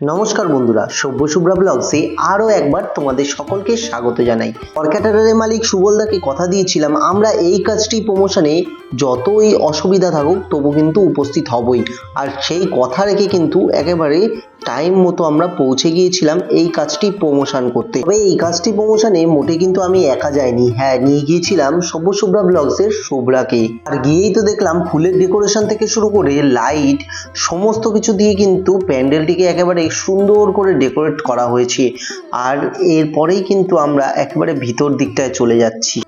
নমস্কার বন্ধুরা সভ্য শুভ্রা ব্লগসে আরও একবার তোমাদের সকলকে স্বাগত জানাই। অর্কেটারের মালিক সুবলদাকে কথা দিয়েছিলাম, আমরা এই কাজটি প্রমোশনে যতই অসুবিধা থাকুক, তবু কিন্তু উপস্থিত হবই। আর সেই কথা রেখে কিন্তু একেবারে টাইম মতো আমরা পৌঁছে গিয়েছিলাম এই কাজটি প্রমোশন করতে। তবে এই কাজটি প্রমোশনে মোটে কিন্তু আমি একা যাইনি। হ্যাঁ নিয়ে গিয়েছিলাম সভ্য শুভ্রা ব্লগসের শুভ্রাকে আর গিয়েই তো দেখলাম ফুলের ডেকোরেশন থেকে শুরু করে লাইট সমস্ত কিছু দিয়ে কিন্তু প্যান্ডেলটিকে একেবারে সুন্দর করে ডেকোরেট করা হয়েছে। আর এরপরেই কিন্তু আমরা একেবারে ভিতর দিকটায় চলে যাচ্ছি।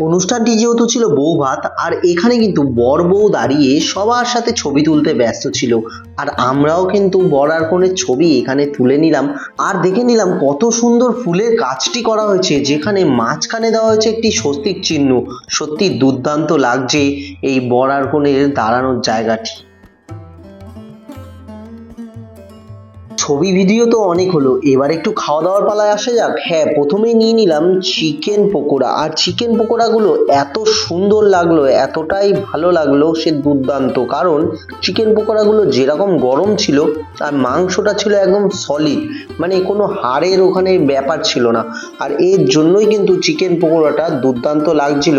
অনুষ্ঠানটি যেহেতু ছিল বউ ভাত আর এখানে কিন্তু বর বউ দাঁড়িয়ে সবার সাথে ছবি তুলতে ব্যস্ত ছিল। আর আমরাও কিন্তু বর আর কনের ছবি এখানে তুলে নিলাম। আর দেখে নিলাম কত সুন্দর ফুলের কাজটি করা হয়েছে, যেখানে মাঝখানে দেওয়া হয়েছে একটি স্বস্তিক চিহ্ন। সত্যি দুর্দান্ত লাগছে এই বর আর কনের দাঁড়ানোর জায়গাটি। ছবি ভিডিও তো অনেক হলো। এবার একটু খাওয়া দাওয়ার পালায় আসা যাক। হ্যাঁ প্রথমেই নিয়ে নিলাম চিকেন পকোড়া। আর চিকেন পকোড়াগুলো এত সুন্দর লাগল, এতটাই ভালো লাগল সে দুর্দান্ত। কারণ চিকেন পকোড়াগুলো যেরকম গরম ছিল আর মাংসটা ছিল একদম সলিড মানে কোনো হাড়ের ওখানে ব্যাপার ছিল না। আর এর জন্যই কিন্তু চিকেন পকোড়াটা দুর্দান্ত লাগছিল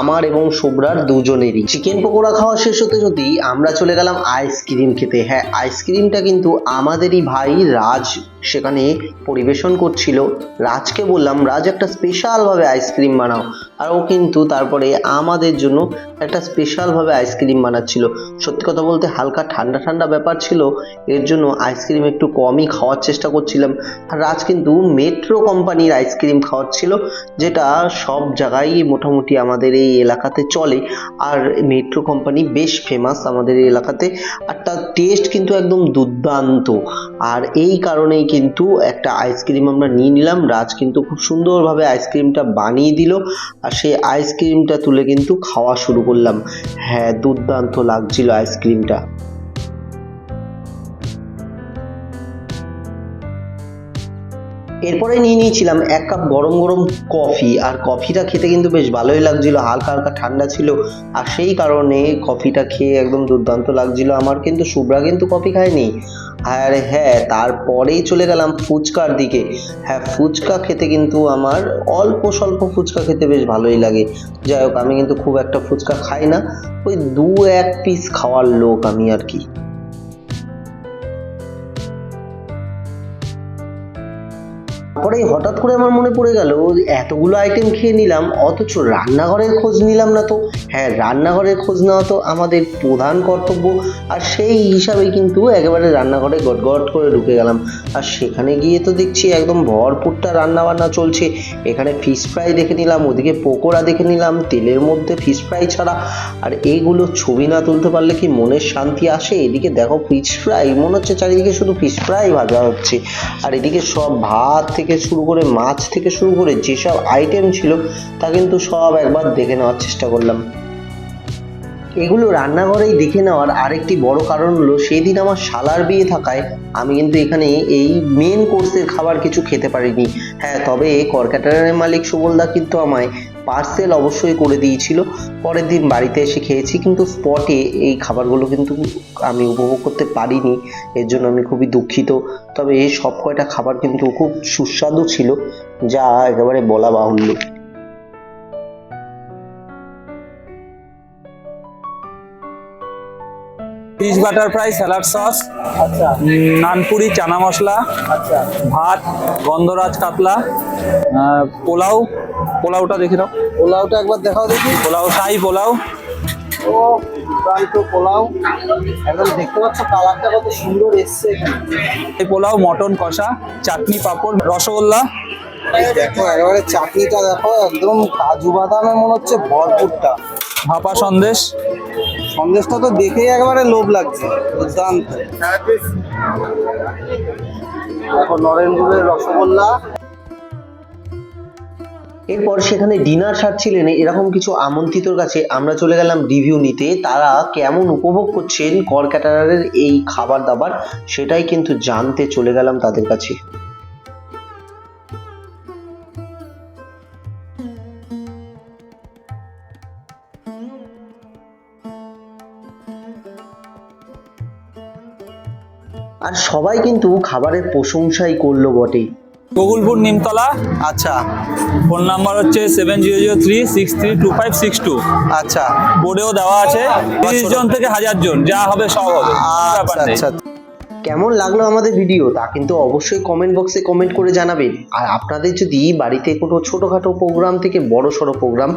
আমার এবং শুভ্রার দুজনেরই। চিকেন পকোড়া খাওয়া শেষ হতে হতেই আমরা চলে গেলাম আইসক্রিম খেতে। হ্যাঁ আইসক্রিমটা কিন্তু আমাদেরই ভাই রাজ সেখানে পরিবেশন করছিল। রাজকে বললাম, রাজ, একটা স্পেশালভাবে আইসক্রিম বানাও। আর ও কিন্তু তারপরে আমাদের জন্য একটা স্পেশালভাবে আইসক্রিম বানাচ্ছিল। সত্যি কথা বলতে হালকা ঠান্ডা ঠান্ডা ব্যাপার ছিল। এর জন্য আইসক্রিম একটু কমই খাওয়ার চেষ্টা করছিলাম। আর রাজ কিন্তু মেট্রো কোম্পানির আইসক্রিম খাওয়াচ্ছিল, যেটা সব জায়গায় মোটামুটি আমাদের এই এলাকাতে চলে। আর মেট্রো কোম্পানি বেশ ফেমাস আমাদের এই এলাকাতে। আর তার টেস্ট কিন্তু একদম দুর্দান্ত। আর এই কারণেই কিন্তু একটা আইসক্রিম আমরা নিয়ে নিলাম। রাজ কিন্তু খুব সুন্দরভাবে আইসক্রিমটা বানিয়ে দিল আর সেই আইসক্রিমটা তুলে কিন্তু খাওয়া শুরু করলাম। হ্যাঁ দুর্দান্ত লাগছিল আইসক্রিমটা এরপরে নিয়ে নিয়েছিলাম এক কাপ গরম গরম কফি, আর কফিটা খেতে কিন্তু বেশ ভালোই লাগছিল, হালকা হালকা ঠান্ডা ছিল, আর সেই কারণে কফিটা খেয়ে একদম দুর্দান্ত লাগছিল আমার, কিন্তু শুভ্রা কিন্তু কফি খায়নি। আর হ্যাঁ তারপরেই চলে গেলাম ফুচকার দিকে। হ্যাঁ ফুচকা খেতে কিন্তু আমার অল্প স্বল্প ফুচকা খেতে বেশ ভালোই লাগে। যাই হোক, আমি কিন্তু খুব একটা ফুচকা খাই না, ওই দু এক পিস খাওয়ার লোক আমি আর কি। তারপরে হঠাৎ করে আমার মনে পড়ে গেল এতগুলো আইটেম খেয়ে নিলাম, অথচ রান্নাঘরের খোঁজ নিলাম না তো। হ্যাঁ রান্নাঘরের খোঁজ নেওয়া তো আমাদের প্রধান কর্তব্য, আর সেই হিসাবে কিন্তু একেবারে রান্নাঘরে গটগট করে ঢুকে গেলাম। আর সেখানে গিয়ে তো দেখছি একদম ভরপুরটা রান্না বান্না চলছে। এখানে ফিশ ফ্রাই দেখে নিলাম, ওদিকে পকোড়া দেখে নিলাম, তেলের মধ্যে ফিশ ফ্রাই ছাড়া। আর এইগুলো ছবি না তুলতে পারলে কি মনের শান্তি আসে? এদিকে দেখো ফিশ ফ্রাই মনে হচ্ছে চারিদিকে শুধু ফিশ ফ্রাই ভাজা হচ্ছে। আর এদিকে সব ভাত থেকে শুরু করে মাছ থেকে শুরু করে যেসব আইটেম ছিল, তা কিন্তু সব একবার দেখে নেওয়ার চেষ্টা করলাম। এগুলো রান্নাঘরেই দেখে নেওয়ার আরেকটি বড় কারণ হলো, সেদিন আমার শালার বিয়ে থাকায় আমি কিন্তু এখানে এই মেন কোর্সের খাবার কিছু খেতে পারিনি। হ্যাঁ তবে কর্কাটারের মালিক সুবলদা কিন্তু আমায় পার্সেল অবশ্যই করে দিয়েছিল। পরের দিন বাড়িতে এসে খেয়েছি, কিন্তু স্পটে এই খাবারগুলো কিন্তু আমি উপভোগ করতে পারিনি। এর জন্য আমি খুবই দুঃখিত। তবে এই সব কয়টা খাবার কিন্তু খুব সুস্বাদু ছিল, যা একেবারে বলা বাহুল্য। Fish butter fry salad sauce আচ্ছা। নানপুরি চানা মশলা আচ্ছা। ভাত গন্ধরাজ কাতলা পোলাও। পোলাওটা দেখে নাও। পোলাওটা একবার দেখাও দেখি। পোলাও শাহি পোলাও। ও পোলাও। একদম দেখতে পাচ্ছ কালারটা কত সুন্দর এসছে। এই পোলাও মটন কষা চাটনি পাঁপড় রসগোল্লা। দেখো একেবারে চাটনিটা দেখো একদম কাজু বাদামে মনে হচ্ছে ভরপুরটা। ভাপা সন্দেশ। সন্দেশটা তো দেখেই একেবারে লোভ লাগছে, দুর্দান্ত। নরেন্দ্রের রসগোল্লা। এরপর সেখানে ডিনার সারছিলেন এরকম কিছু আমন্ত্রিতর কাছে আমরা চলে গেলাম রিভিউ নিতে। তারা কেমন উপভোগ করছেন কর ক্যাটারারের এই খাবার দাবার, সেটাই কিন্তু জানতে চলে গেলাম তাদের কাছে। আর সবাই কিন্তু খাবারের প্রশংসাই করল বটে গোকুলপুর নিমতলা আচ্ছা ফোন নাম্বার হচ্ছে seven zero zero three six three two five six two. আচ্ছা। বোর্ডেও দেওয়া আছে তিরিশ জন থেকে হাজার জন যা হবে সব হবে আচ্ছা আচ্ছা। কেমন লাগল আমাদের ভিডিও তা কিন্তু অবশ্যই কমেন্ট বক্সে কমেন্ট করে জানাবেন। আর আপনাদের যদি বাড়িতে কোনো ছোটোখাটো প্রোগ্রাম থেকে বড় সড়ো প্রোগ্রাম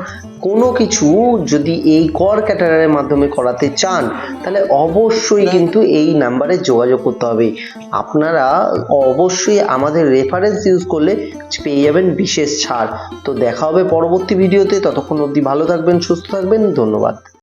কোনো কিছু যদি এই কর ক্যাটারারের মাধ্যমে করাতে চান, তাহলে অবশ্যই কিন্তু এই নাম্বারে যোগাযোগ করতে হবে। আপনারা অবশ্যই আমাদের রেফারেন্স ইউজ করলে পেয়ে যাবেন বিশেষ ছাড়। তো দেখা হবে পরবর্তী ভিডিওতে ততক্ষণ অবধি ভালো থাকবেন, সুস্থ থাকবেন, ধন্যবাদ।